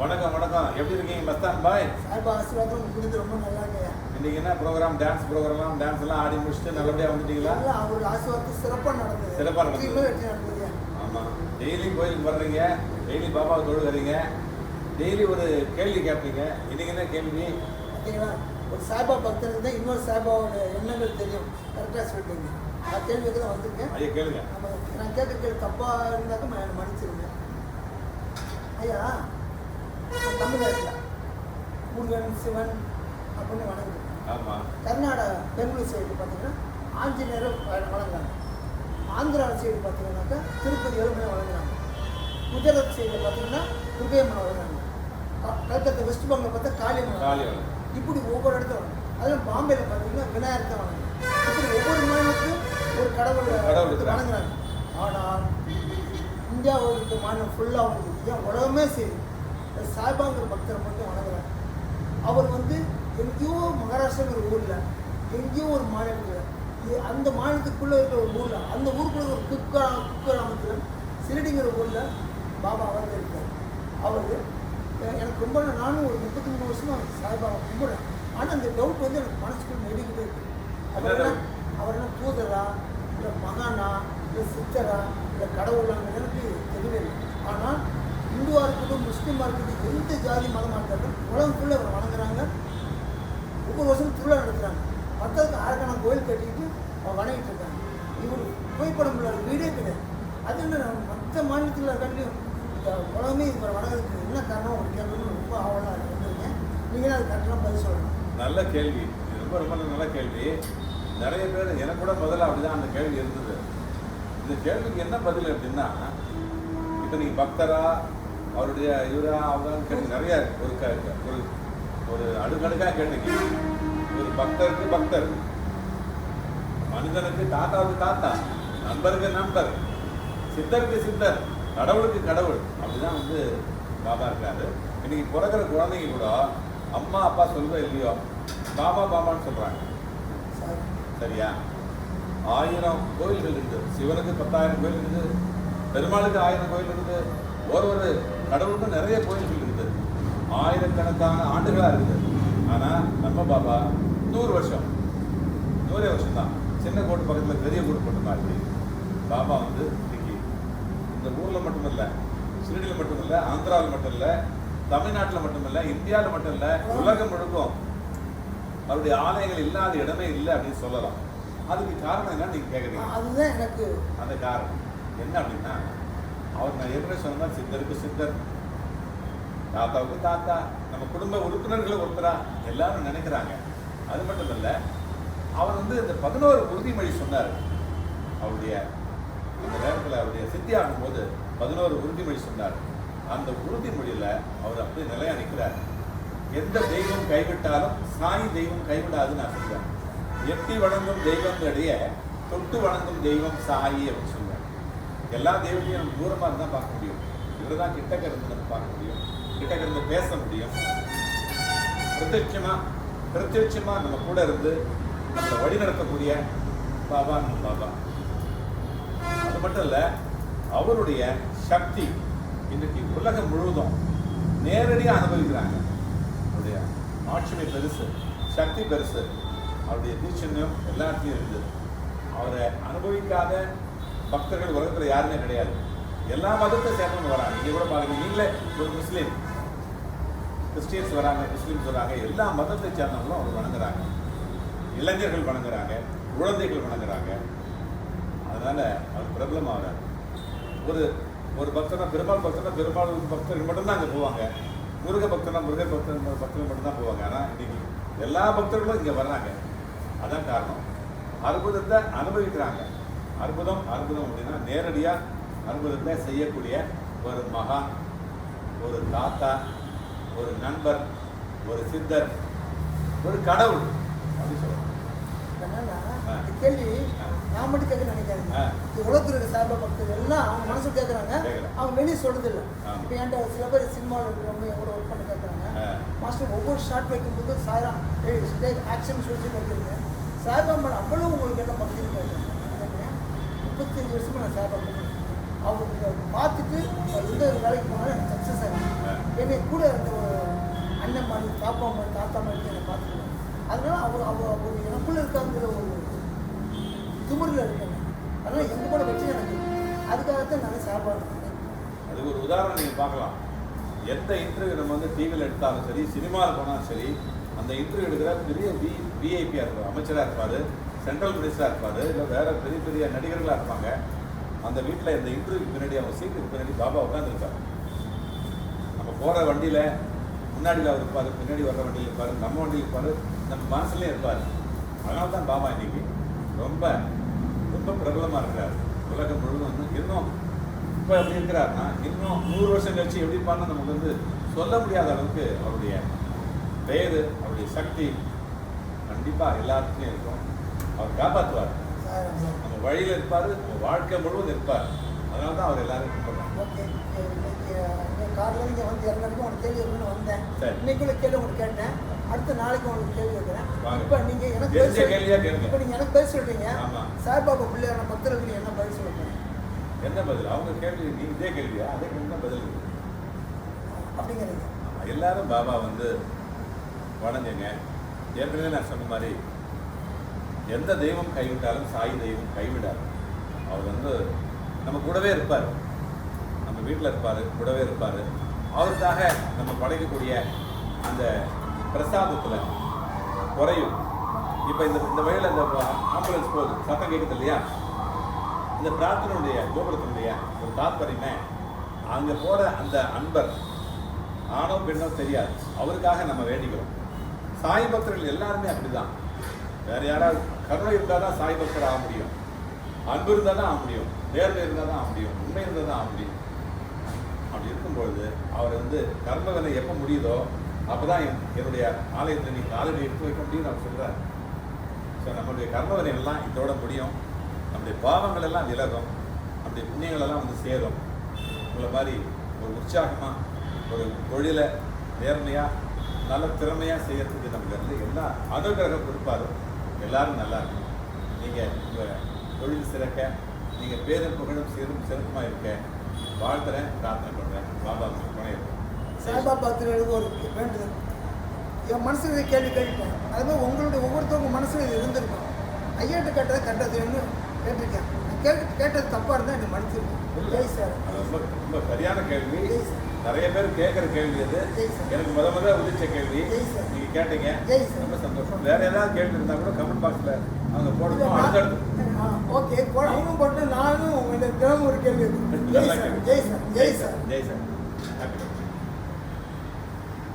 வணக்கம் வணக்கம். எப்படி இருக்கீங்க மஸ்தான் பாய்? சாய்பா ஆசீர்வாதம். கொடுத்து ரொம்ப நல்லா இருக்கையா இன்னைக்கு என்ன ப்ரோக்ராம் டான்ஸ் ப்ரோக்ராம் டான்ஸ் எல்லாம் ஆடி முடிச்சுட்டு நல்லபடியா வந்துட்டீங்களா? அவரோட ஆசீர்வாதம் சிறப்பாக நடந்தது. சிறப்பா நடந்தது. வெற்றியுமே வெற்றி நடந்தது. ஆமா. டெய்லி கோயிலுக்கு வர்றீங்க டெய்லி பாபாவை தொழுகிறீங்க. டெய்லி ஒரு கேள்வி கேட்பீங்க. இன்னைக்கு என்ன கேள்வி? பார்த்தீங்களா ஒரு சாய்பா பக்தருக்கு தான் இன்னொரு சாய்பாவோட எண்ணங்கள் தெரியும். கரெக்டாக சொல்லிட்டீங்க. நான் கேள்விக்கு தான் வந்திருக்கேன். ஐயா கேளுங்க. நான் கேட்க கேள்வி தப்பாக இருந்தாக்க நான் மன்னிச்சிருங்க ஐயா தமிழ்நாட்டில் முருகன் சிவன் அப்படின்னு வணங்குறோம் ஆமா. கர்நாடகா பெங்களூர் சைடு பார்த்தீங்கன்னா ஆஞ்சநேயர் வணங்குறாங்க. ஆந்திரா சைடு பார்த்தீங்கன்னாக்கா திருப்பதி ஏழுமலை வணங்குறாங்க. குஜராத் சைடில் பார்த்தீங்கன்னா துர்கையம்மன் வணங்குறாங்க. க- கல்கத்தா வெஸ்ட் பெங்கால் பார்த்தா காளியம்மன். இப்படி ஒவ்வொரு இடத்துல வணங்குறாங்க. அதில் பாம்பேல பார்த்தீங்கன்னா விநாயகர் தான் வணங்குறாங்க. இப்படி ஒவ்வொரு மாநிலத்துக்கும் ஒரு கடவுள். வணங்குறாங்க. ஆனால் இந்தியாவில் இருக்க மாநிலம் ஃபுல்லாக வந்து ஏன் உலகமே சரி. சாய்பாங்கிற பக்தரை மட்டும் வணங்குறாங்க அவர் வந்து எங்கேயோ மகாராஷ்டிராங்கிற ஊரில் எங்கேயோ ஒரு மாநிலத்தில் அந்த மாநிலத்துக்குள்ளே இருக்கிற ஒரு ஊரில் அந்த ஊருக்குள்ள ஒரு குக்கா குக்கிராமத்தில் சிரடிங்கிற ஊரில் பாபா அவர் இருக்கார் அவர் எனக்கு ரொம்ப நானும் ஒரு முப்பத்தி மூணு வருஷமாக சாய்பாபா கும்பிடுறேன். ஆனால் அந்த டவுட் வந்து எனக்கு மனசுக்குள்ள நெருங்கிட்டே இருக்கு. அவர் என்ன அவர் என்ன தூதரா இல்லை மகானா இல்லை சித்தரா இல்லை கடவுளாங்கிறது எனக்கு தெரியவே இல்லை. ஆனால் இந்துவாக முஸ்லீமாக இருக்கட்டும் எந்த ஜாதி மதமாக இருக்கட்டும் உலகம் ஃபுல்லாக அவர் வணங்குறாங்க. ஒவ்வொரு வருஷம் திருவிழா நடத்துகிறாங்க மக்களுக்கு ஆயிரக்கணக்கான கோயில் கட்டிட்டு அவங்க வணங்கிட்டு இருக்காங்க. இவர் புகைப்படம் உள்ள வீடே கிடையாது. அது என்ன மற்ற மாநிலத்தில் இருக்காட்டியும் இந்த உலகமே இவர் வணங்குறதுக்கு என்ன காரணம்? ஒரு கேட்கணும்னு ரொம்ப ஆவலாக இருந்திருக்கேன். நீங்களே அது கரெக்டாக பதில் சொல்லணும். நல்ல கேள்வி. ரொம்ப ரொம்ப நல்ல கேள்வி. நிறைய பேர் எனக்கு கூட முதல்ல அப்படிதான் அந்த கேள்வி இருந்தது. இந்த கேள்விக்கு என்ன பதில் அப்படின்னா இப்போ நீங்கள் பக்தரா அவருடைய இவரா அவரான்னு கேட்டு நிறைய இருக்கு. ஒரு க- ஒரு ஒரு அடுக்கடுக்காக கேட்டீங்க ஒரு பக்தருக்கு பக்தர். மனிதனுக்கு தாத்தாவுக்கு தாத்தா. நண்பருக்கு நண்பர். சித்தருக்கு சித்தர். கடவுளுக்கு கடவுள். அப்படிதான் வந்து பாபா இருக்காரு. இன்னைக்கு பிறக்கிற குழந்தைங்க கூட அம்மா அப்பா சொல்றோ இல்லையோ பாபா பாபான்னு சொல்றாங்க. சரியா? ஆயிரம் கோயில்கள் இருக்குது சிவனுக்கு பத்தாயிரம் கோயில் இருக்குது பெருமாளுக்கு ஆயிரம் கோயில் இருக்குது ஒரு ஒரு கடவுளுக்கும் நிறைய கோயில்கள் இருக்குது ஆயிரக்கணக்கான ஆண்டுகளா இருக்குது ஆனா நம்ம பாபா நூறு வருஷம் நூறே வருஷம் தான் சின்ன கோட்டு பக்கத்துல பெரிய கோட்டு போட்ட மாதிரி பாபா வந்து இன்னைக்கு இந்த ஊர்ல மட்டும் இல்ல ஷிரடியில் மட்டும் இல்ல ஆந்திராவில் மட்டும் இல்ல தமிழ்நாட்டில் மட்டும் இல்ல இந்தியாவில் மட்டும் இல்ல உலகம் முழுக்கும் அவருடைய ஆலயங்கள் இல்லாத இடமே இல்லை அப்படின்னு சொல்லலாம். அதுக்கு காரணம் என்ன நீங்க கேக்குறீங்க. அதுதான் எனக்கு. அந்த காரணம். என்ன அப்படின்னா அவர் நான் ஏற்கனவே சொன்ன சித்தருக்கு சித்தர் தாத்தாவுக்கு தாத்தா நம்ம குடும்ப உறுப்பினர்களை ஒருத்தரா எல்லாரும் நினைக்கிறாங்க. அது மட்டும் இல்லை அவர் வந்து இந்த பதினோரு உறுதிமொழி சொன்னார். அவருடைய இந்த நேரத்தில் அவருடைய சித்தி ஆகும்போது பதினோரு உறுதிமொழி சொன்னார். அந்த உறுதிமொழியில் அவர் அப்படி நிலையா நிற்கிறார் எந்த தெய்வம் கைவிட்டாலும் சாய் தெய்வம் கைவிடாதுன்னு நான் சொல்கிறேன் எட்டி வணங்கும் தெய்வங்களிடையே தொட்டு வணங்கும் தெய்வம் சாயி அப்படின்னு சொல்லுவேன் எல்லா தேவையும் நம்ம தூரமாக இருந்தால் பார்க்க முடியும். இவர் தான் கிட்டக்க இருந்து நம்ம பார்க்க முடியும். கிட்டக்க இருந்து பேச முடியும். பிரத்யட்சமாக பிரத்யட்சமாக நம்ம கூட இருந்து நம்மளை வழி நடத்தக்கூடிய பாபா நம்ம பாபா. அது மட்டும் இல்லை அவருடைய சக்தி இன்னைக்கு உலகம் முழுவதும் நேரடியாக அனுபவிக்கிறாங்க. அவருடைய ஆட்சிமை பெருசு சக்தி பெருசு. அவருடைய தீட்சண்யம் எல்லாத்தையும் இருக்குது அவரை அனுபவிக்காத பக்தர்கள் உலகத்தில் யாருமே கிடையாது. எல்லா மதத்தை சேர்ந்தவங்க வராங்க. இங்கே கூட பாருங்க நீங்களே ஒரு முஸ்லீம். கிறிஸ்டியன்ஸ் வராங்க முஸ்லீம்ஸ் வராங்க எல்லா மதத்தை சேர்ந்தவங்களும் அவங்க வணங்குறாங்க. இளைஞர்கள் வணங்குறாங்க குழந்தைகள் வணங்குறாங்க. அதனால் அவர் பிரபலமாகிறார் ஒரு ஒரு பக்தனா பெருமாள் பக்தனா பெருமாள் பக்தர்கள் மட்டும்தான் அங்கே போவாங்க. முருக பக்தனா முருக பக்தன் பக்தர்கள் மட்டும்தான் போவாங்க. ஆனால் இன்னைக்கு எல்லா பக்தர்களும் இங்கே வர்றாங்க. அதான் காரணம். அற்புதத்தை அனுபவிக்கிறாங்க. அற்புதம் அற்புதம் அப்படின்னா நேரடியாக அற்புதத்தை செய்யக்கூடிய ஒரு மகான் ஒரு தாத்தா ஒரு நண்பர் ஒரு சித்தர் ஒரு கடவுள் அப்படி சொல்லலாம். கேள்வி. நான் மட்டும் கேட்க நினைக்காதீங்க. உலகத்தில் இருக்க பக்தர்கள் எல்லாம் அவங்க மனசு கேட்குறாங்க. அவங்க வெளியே சொல்றது இல்லை. இப்போ என்கிட்ட சில பேர் சினிமாவில் இருக்கிறவங்க எவ்வளோ ஒர்க் பண்ண கேட்குறாங்க. மாஸ்டர் ஒவ்வொரு ஷார்ட் வைக்கும்போது சாயராம் ஏய் ஆக்ஷன் சொல்லி வைக்கிறீங்க. சாய்பா மேடம் அவ்வளோ உங்களுக்கு என்ன பக்தின்னு கேட்குறாங்க முப்பத்தஞ்சு வருஷமா நான் சாப்பாடு பண்ணுறேன் அவங்க பார்த்துட்டு எந்த ஒரு வேலைக்கு போனாலும் எனக்கு சக்ஸஸ் ஆகும் என்னை கூட அந்த அண்ணன் மாதிரி பாப்பா மாதிரி தாத்தா மாதிரி என்னை பார்த்துக்குவாங்க. அதனால அவர் அவர் அவர் எனக்குள்ள இருக்காங்கிற ஒரு திமிரில் இருக்கேன் அதனால எங்க கூட வச்சு எனக்கு அதுக்காகத்தான் நான் சாப்பாடு பண்ணேன். அதுக்கு ஒரு உதாரணம் நீங்கள் பார்க்கலாம். எந்த இன்டர்வியூ நம்ம வந்து டிவியில் எடுத்தாலும் சரி சினிமாவில் போனாலும் சரி அந்த இன்டர்வியூ எடுக்கிற பெரிய வி விஐபியாக இருப்பார் அமைச்சராக இருப்பார். சென்ட்ரல் மினிஸ்டராக இருப்பார் இல்லை வேற பெரிய பெரிய நடிகர்களாக இருப்பாங்க. அந்த வீட்டில் இந்த இன்டர்வியூக்கு பின்னாடி அவங்க சீட்டுக்கு பின்னாடி பாபா உட்காந்துருப்பார் நம்ம போகிற வண்டியில் முன்னாடியில் அவர் இருப்பார் பின்னாடி வர்ற வண்டியில் இருப்பார் நம்ம வண்டியில் இருப்பார் நம்ம மனசுலேயும் இருப்பார். அதனால தான் பாபா இன்னைக்கு ரொம்ப ரொம்ப பிரபலமாக இருக்கிறார். உலகம் முழுவதும் இன்னும் இப்போ எப்படி இருக்கிறார்னா இன்னும் நூறு வருஷம் கழிச்சு எப்படி இருப்பார்னு நமக்கு வந்து சொல்ல முடியாத அளவுக்கு அவருடைய பெயர் அவருடைய சக்தி கண்டிப்பாக எல்லாத்துலேயும் இருக்கும். அவர் காப்பாற்றுவார். நம்ம வழியில் இருப்பார் நம்ம வாழ்க்கை முழுவதும் இருப்பார். அதனால தான் அவர் எல்லாரும் இந்த காரில் இங்கே வந்து இறங்கினதுக்கு உனக்கு கேள்வி இருக்குன்னு வந்தேன். இன்னைக்குள்ள கேள்வி உங்களுக்கு கேட்டேன். அடுத்த நாளைக்கு உங்களுக்கு கேள்வி கேட்குறேன். இப்போ நீங்கள் எனக்கு. இப்போ நீங்கள் எனக்கு பதில் சொல்றீங்க. ஆமா. சாய்பாபா பிள்ளையான பக்தர்களுக்கு என்ன பதில் சொல்லுங்க என்ன பதில்? அவங்க கேள்வி நீ இதே கேள்வியா? அதே கேள்வி தான் பதில் அப்படிங்கிறீங்க. எல்லாரும் பாபா வந்து வணங்குங்க. ஏற்கனவே நான் சொன்ன மாதிரி எந்த தெய்வம் கைவிட்டாலும் சாய் தெய்வம் கைவிடாது. அவர் வந்து நம்ம கூடவே இருப்பார். நம்ம வீட்டில் இருப்பார் கூடவே இருப்பார். அவருக்காக நம்ம படைக்கக்கூடிய அந்த பிரசாதத்தில் குறையும். இப்போ இந்த இந்த வழியில் இந்த ஆம்புலன்ஸ் போகுது. சத்தம் கேட்குது இல்லையா? இந்த பிரார்த்தனையுடைய கோபுரத்தினுடைய ஒரு தாத்பரியமே அங்கே போகிற அந்த அன்பர் ஆணோ பெண்ணோ தெரியாது. அவருக்காக நம்ம வேண்டிக்கிறோம். சாய் பக்தர்கள் எல்லாருமே அப்படிதான். வேற யாராவது கருணை இருந்தால் தான் சாய் பக்தர் ஆக முடியும். அன்பு இருந்தால் தான் ஆக முடியும். நேர்மை இருந்தால் தான் ஆக முடியும். உண்மை இருந்தால் தான் ஆக முடியும். அப்படி இருக்கும்பொழுது அவர் வந்து கர்ம வேலை எப்போ முடியுதோ அப்போ தான் என்னுடைய ஆலயத்தில் நீ காலையில் எடுத்து வைக்க முடியும்னு அவர் சொல்கிறார் ஸோ நம்மளுடைய கர்ம எல்லாம் இதோட முடியும். நம்முடைய பாவங்கள் எல்லாம் விலகும். நம்முடைய புண்ணியங்கள் எல்லாம் வந்து சேரும். உங்களை மாதிரி ஒரு உற்சாகமாக ஒரு தொழிலை நேர்மையாக நல்ல திறமையாக செய்யறதுக்கு நமக்கு வந்து எல்லா அனுகிரகம் கொடுப்பாரு. எல்லாரும் நல்லா இருக்கும் நீங்கள் உங்கள் தொழில் சிறக்க நீங்கள் பேரும் புகழும் சீரும் சிறப்புமாக இருக்க வாழ்த்துறேன் பிரார்த்தனை பண்ணுறேன் பாபா துணை சாய்பாபா பக்தர்களுக்கு ஒரு வேண்டுதல். என் மனசுல இதை கேள்வி கேட்டுட்டேன் அது மாதிரி உங்களுடைய ஒவ்வொருத்தவங்க மனசுல இது இருந்திருக்கும். ஐயாட்ட கேட்டதை கண்டதுன்னு கேட்டிருக்கேன். கேட்டு கேட்டது தப்பாக இருந்தால் எனக்கு மன்னிச்சிருக்கேன் ஜெய் சார். ரொம்ப ரொம்ப சரியான கேள்வி. நிறைய பேர் கேட்குற கேள்வி அது. எனக்கு முத முத உதிச்ச கேள்வி ஜெய் சார். நீங்க கேட்டீங்க. ரொம்ப சந்தோஷம் வேற ஏதாவது கேள்வி இருந்தா கூட கமெண்ட் பாக்ஸ்ல அவங்க போடணும் அடுத்தடுத்து ஓகே அவங்களும் போட்டு நானும் உங்களுக்கு தினமும் ஒரு கேள்வி. Jai sir. Jai sir Jai sir Jai sir.